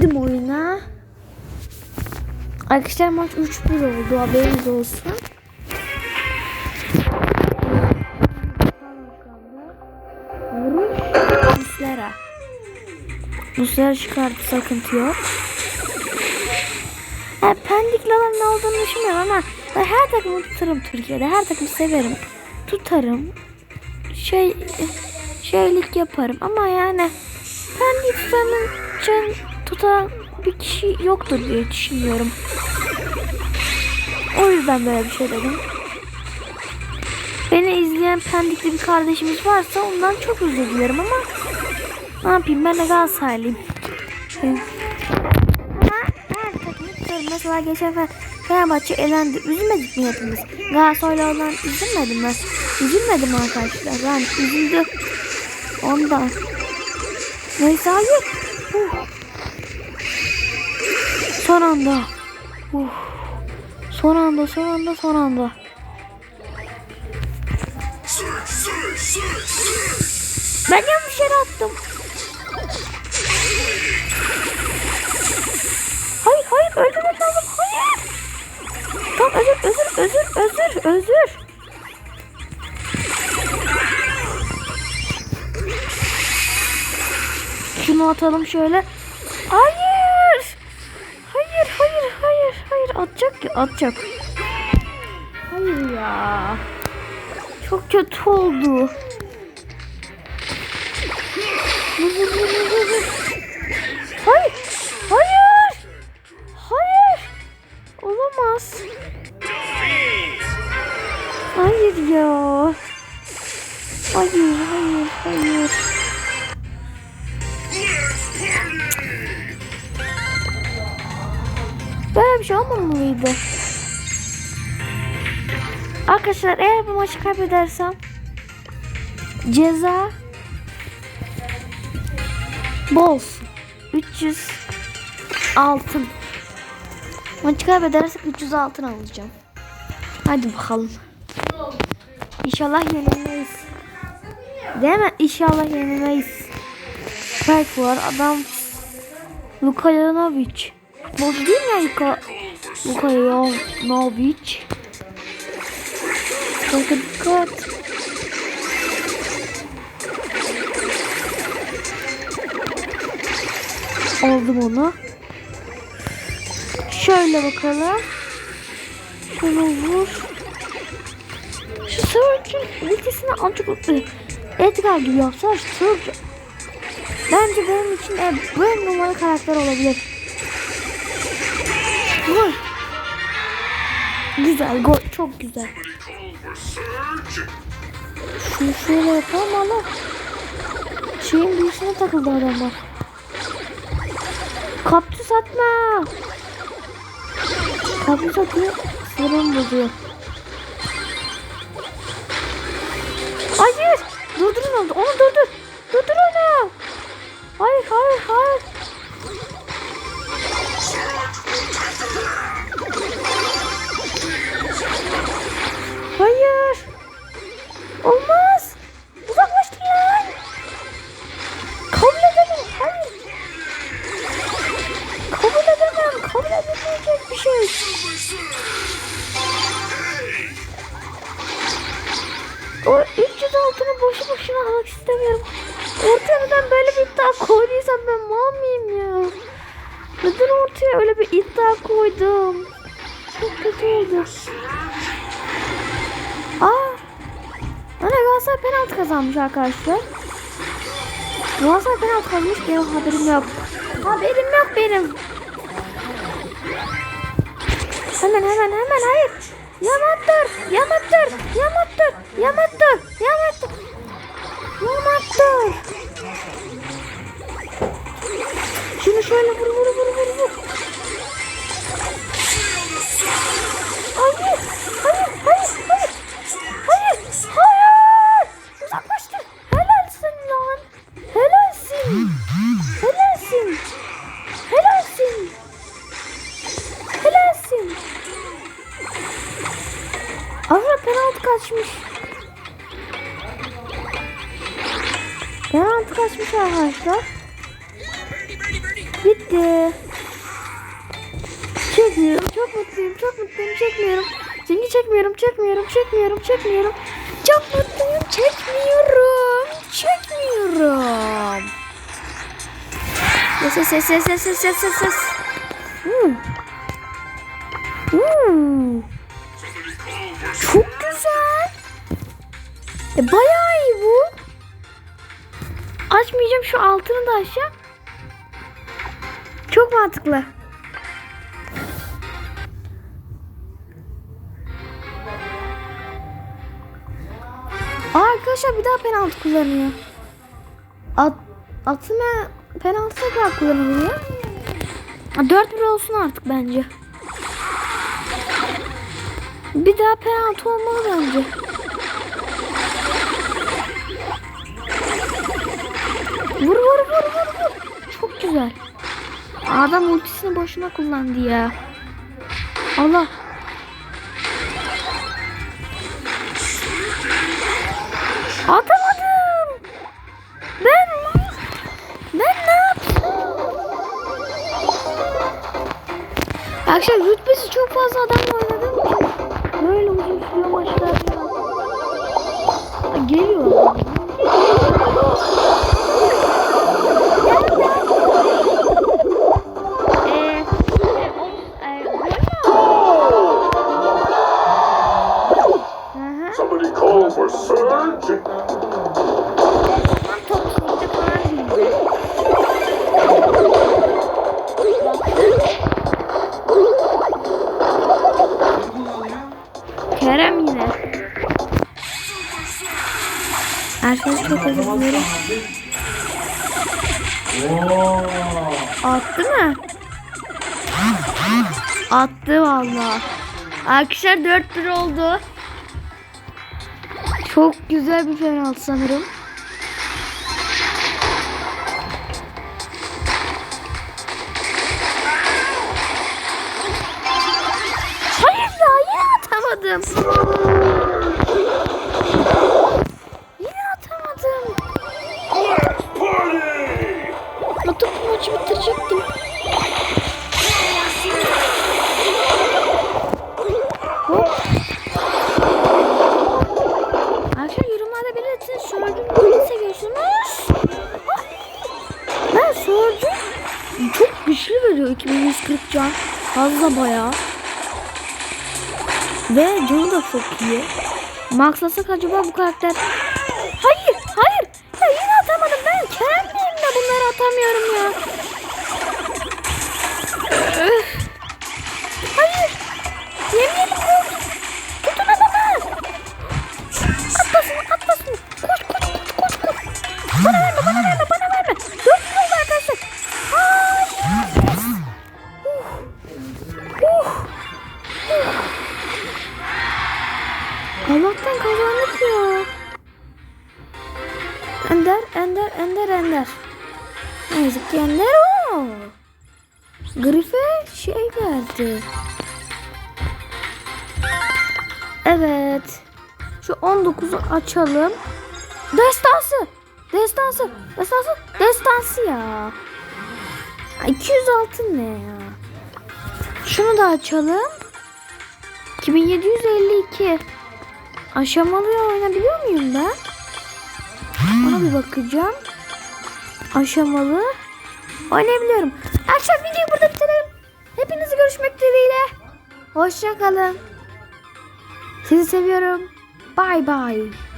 Girdim oyuna. Arkadaşlar maç 3-1 oldu haberiniz olsun. Muslera. Muslera çıkardı sıkıntı yok. Ha, pendikli ne olduğunu düşünmüyorum ama ben her takımı tutarım Türkiye'de. Her takımı severim. Tutarım. Şey şeylik yaparım ama yani pendik tutanın için tutan bir kişi yoktur diye düşünüyorum. O yüzden böyle bir şey dedim. Beni izleyen pendikli bir kardeşimiz varsa ondan çok özür dilerim ama ne yapayım ben de Galatasaraylıyım. Ama her takımı tutarım. Mesela geçen Fe- Fenerbahçe elendi. Üzülmedik mi hepimiz? Galatasaraylı olan üzülmedim mi? Üzülmedim arkadaşlar. Ben üzüldüm. Ondan. Neyse hayır. Uh. Son anda. Uh. Son anda, son anda, son anda. Ben yanlış yere attım. Hayır, hayır, öldürmek lazım. Hayır. Tamam, özür, özür, özür, özür, özür. Şunu atalım şöyle. Hayır. Hayır, hayır, hayır, hayır. Atacak. Hayır ya. Çok kötü oldu. Hayır. Hayır. Hayır. Olamaz. Hayır ya. Hayır, hayır, hayır. Şey olmamalıydı. Arkadaşlar eğer bu maçı kaybedersem ceza bol 300 altın. Maçı kaybedersek 300 altın alacağım. Hadi bakalım. İnşallah yenilmeyiz. Değil mi? İnşallah yenilmeyiz. Spike var. Adam Luka Jovanovic. Futbolcu değil mi ya Luka? Luka Jovanovic. Kanka dikkat. Aldım onu. Şöyle bakalım. Şunu vur. Şu Surge'ın ultisini ancak Edgar gibi yapsa Surge. Bence benim için en en numaralı karakter olabilir. Güzel gol çok güzel. Şunu şöyle yapalım ama şeyin büyüsüne takıldı adamlar. Kaptüs atma. Kaptüs atıyor. Sinirim bozuyor. Hayır. Durdurun onu. Onu durdur. Durdur onu. Hayır hayır hayır. Hayır. Olmaz. Uzaklaştır lan. Kabul edemem. Hayır. Kabul edemem. Kabul edilemeyecek bir şey. O 300 altını boşu boşuna almak istemiyorum. Ortaya neden böyle bir iddia koyduysam ben mal mıyım ya? Neden ortaya öyle bir iddia koydum? Çok kötü oldu. Galatasaray penaltı kazanmış arkadaşlar. Galatasaray penaltı kazanmış benim haberim yok. Haberim yok benim. Hemen hemen hemen hayır. Yamattır, yamattır, yamattır, yamattır, yamattır. Yamattır. Şunu şöyle vur vur vur vur kaçmış. Garanti kaçmış arkadaşlar. Bitti. Çekmiyorum. Çok mutluyum. Çok mutluyum. Çekmiyorum. Çünkü çekmiyorum. Çekmiyorum. Çekmiyorum. Çekmiyorum. Çok mutluyum. Çekmiyorum. Çekmiyorum. Ses ses ses ses ses ses ses. Hmm. Hmm. Güzel. E, bayağı iyi bu. Açmayacağım şu altını da aşağı. Çok mantıklı. Aa, arkadaşlar bir daha penaltı kullanıyor. At, atına penaltı tekrar kullanılıyor. 4-1 olsun artık bence. Bir daha penaltı olmalı bence. Vur vur vur vur vur. Çok güzel. Adam ultisini boşuna kullandı ya. Allah. Atamadım. Ben ben ne yaptım? Arkadaşlar rütbesi çok fazla adamla oynadığım öyle uzun sürüyor maçlar. Geliyor. Kerem yine. Herkes çok özür dilerim. Attı mı? Attı valla. Arkadaşlar 4-1 oldu. Çok güzel bir penaltı sanırım. Güçlü veriyor 2140 can. Fazla bayağı. Ve canı da çok iyi. Maxlasak acaba bu karakter? Hayır, hayır. Ya yine atamadım ben. De bunları atamıyorum ya. Allah'tan kazandık ya. Ender, Ender, Ender, Ender. Ne yazık ki Ender o. Grife şey verdi. Evet. Şu 19'u açalım. Destansı. Destansı. Destansı. Destansı ya. Ha, 206 ne ya? Şunu da açalım. 2752. Aşamalı oynayabiliyor muyum ben? Ona bir bakacağım. Aşamalı. Oynayabiliyorum. Akşam videoyu burada bitirelim. Hepinizi görüşmek dileğiyle. Hoşça kalın. Sizi seviyorum. Bye bye.